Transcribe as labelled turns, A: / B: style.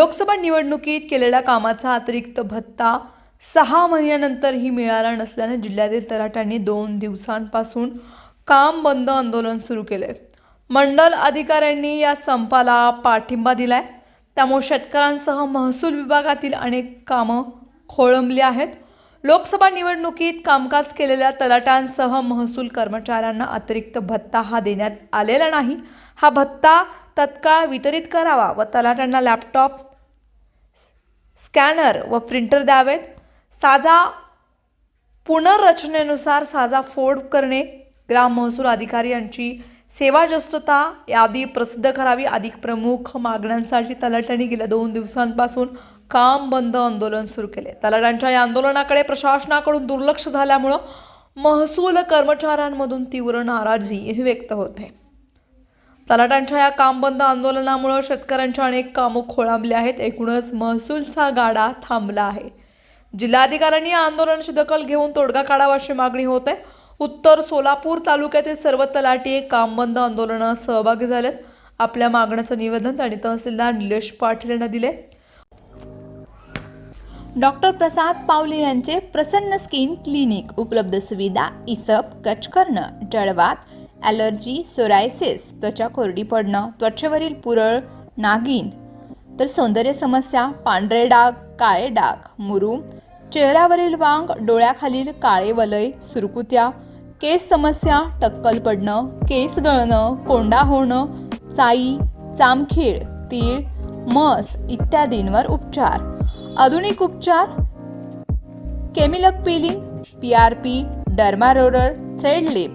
A: लोकसभा निवडणुकीत केलेल्या कामाचा अतिरिक्त भत्ता सहा महिन्यानंतरही मिळाला नसल्याने जिल्ह्यातील तलाट्यांनी दोन दिवसांपासून काम बंद आंदोलन सुरू केले. मंडल अधिकाऱ्यांनी या संपाला पाठिंबा दिलाय. त्यामुळे शेतकऱ्यांसह महसूल विभागातील अनेक कामं खोळंबली आहेत. लोकसभा निवडणुकीत कामकाज केलेल्या तलाट्यांसह महसूल कर्मचाऱ्यांना अतिरिक्त भत्ता हा देण्यात आलेला नाही. हा भत्ता तत्काळ वितरित करावा व तलाट्यांना लॅपटॉप स्कॅनर व प्रिंटर द्यावेत. साजा पुनर्रचनेनुसार साजा फोड करणे. ग्राम महसूल अधिकारी यांची सेवा जस्तता यादी प्रसिद्ध करावी. अधिक प्रमुख मागण्यांसाठी तलाट्यांनी गेल्या दोन दिवसांपासून काम बंद आंदोलन सुरू केले. तलाट्यांच्या या आंदोलनाकडे प्रशासनाकडून दुर्लक्ष झाल्यामुळं महसूल कर्मचाऱ्यांमधून तीव्र नाराजी व्यक्त होते. तलाटांच्या या काम बंद आंदोलनामुळे शेतकऱ्यांच्या अनेक कामं खोळंबली आहेत. एकूणच महसूलचा गाडा थांबला आहे. जिल्हाधिकाऱ्यांनी या आंदोलनाची दखल घेऊन तोडगा काढावा अशी मागणी आहे. उत्तर सोलापूर तालुक्यातील सर्व तलाठी काम बंद आंदोलनात सहभागी झालेत. आपल्या मागण्याचं निवेदन त्यांनी तहसीलदार निलेश पाटील यांना दिले
B: डॉक्टर प्रसाद पावले यांचे प्रसन्न स्किन क्लिनिक उपलब्ध सुविधा इसप कच जळवात ॲलर्जी सोरायसिस त्वचा कोरडी पडणं त्वचेवरील पुरळ नागिन तर सौंदर्य समस्या पांढरे डाग काळे डाग मुरूम चेहऱ्यावरील वांग डोळ्याखालील काळे वलय सुरकुत्या. केस समस्या टक्कल पडणं केस गळणं कोंडा होणं चाई चामखीळ तीळ मस इत्यादींवर उपचार. आधुनिक उपचार. केमिलक peeling P R P derma roller thread lift.